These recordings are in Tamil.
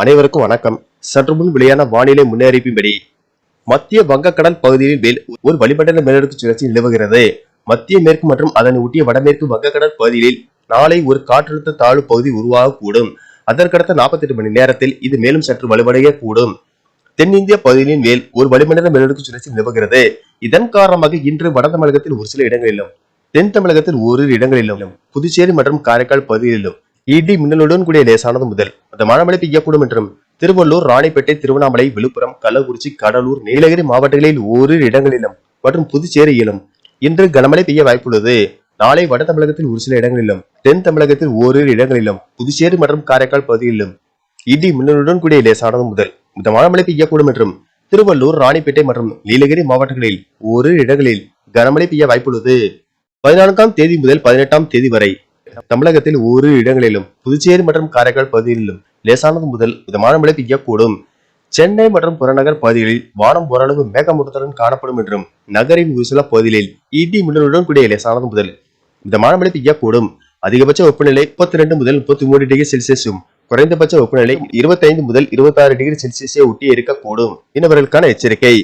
அனைவருக்கும் வணக்கம். சற்று முன் வெளியான வானிலை முன்னறிவிப்பின்படி மத்திய வங்கக்கடல் பகுதியில் மேல் ஒரு வளிமண்டல மேலடுக்கு சுழற்சி நிலவுகிறது. மத்திய மேற்கு மற்றும் அதனை ஒட்டிய வடமேற்கு வங்கக்கடல் பகுதியில் நாளை ஒரு காற்றழுத்த தாழ்வு பகுதி உருவாகக்கூடும். அதற்கடுத்த 48 மணி நேரத்தில் இது மேலும் சற்று வலுவடைய கூடும் தென்னிந்திய பகுதியின் மேல் ஒரு வளிமண்டல மேலடுக்கு சுழற்சி நிலவுகிறது. இதன் காரணமாக இன்று வட தமிழகத்தில் ஒரு சில இடங்களிலும் தென் தமிழகத்தில் ஓரிரு இடங்களிலும் புதுச்சேரி மற்றும் காரைக்கால் பகுதிகளிலும் இடி மின்னலுடன் கூடிய லேசானது முதல். அந்த மழை பெய்யக்கூடும் என்றும் திருவள்ளூர் ராணிப்பேட்டை திருவண்ணாமலை விழுப்புரம் கள்ளக்குறிச்சி கடலூர் நீலகிரி மாவட்டங்களில் ஓரிரு இடங்களிலும் மற்றும் புதுச்சேரியிலும் இன்று கனமழை பெய்ய வாய்ப்புள்ளது. நாளை வட தமிழகத்தில் ஒரு சில இடங்களிலும் தென் தமிழகத்தில் ஓரிரு இடங்களிலும் புதுச்சேரி மற்றும் காரைக்கால் பகுதிகளிலும் இடி மின்னலுடன் கூடிய லேசானது முதல். மிதமான மழை பெய்யக்கூடும் என்றும் திருவள்ளூர் ராணிப்பேட்டை மற்றும் நீலகிரி மாவட்டங்களில் ஓரிரு இடங்களில் கனமழை பெய்ய வாய்ப்புள்ளது. பதினான்காம் தேதி முதல் பதினெட்டாம் தேதி வரை தமிழகத்தில் ஒரு இடங்களிலும் புதுச்சேரி மற்றும் காரைக்கால் பகுதிகளிலும் லேசானது முதல் மிதமான மழை பெய்யக்கூடும் சென்னை மற்றும் புறநகர் பகுதிகளில் வானம் ஓரளவு மேகமூட்டத்துடன் காணப்படும் என்றும் நகரின் ஒரு சில பகுதிகளில் இடி மின்னலுடன் கூடிய லேசானது முதல் மிதமான மழை பெய்யக்கூடும் அதிகபட்ச வெப்பநிலை முப்பத்தி ரெண்டு முதல் முப்பத்தி மூணு டிகிரி செல்சியஸும் குறைந்தபட்ச வெப்பநிலை இருபத்தைந்து முதல் இருபத்தாறு டிகிரி செல்சியஸை ஒட்டி இருக்கக்கூடும் இனவர்களுக்கான எச்சரிக்கை.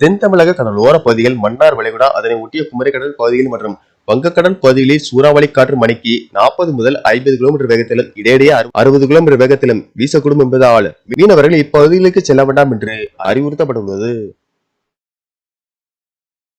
தென் தமிழக கடலோர பகுதிகள் மன்னார் வளைகுடா அதனை ஒட்டிய குமரிக்கடல் பகுதிகள் மற்றும் வங்கக்கடல் பகுதிகளில் சூறாவளி காற்று மணிக்கு நாற்பது முதல் ஐம்பது கிலோமீட்டர் வேகத்திலும் இடையிடையே அறுபது கிலோமீட்டர் வேகத்திலும் வீசக்கூடும் என்பதால் மீனவர்கள் இப்பகுதிகளுக்கு செல்ல வேண்டாம் என்று அறிவுறுத்தப்பட்டுள்ளது.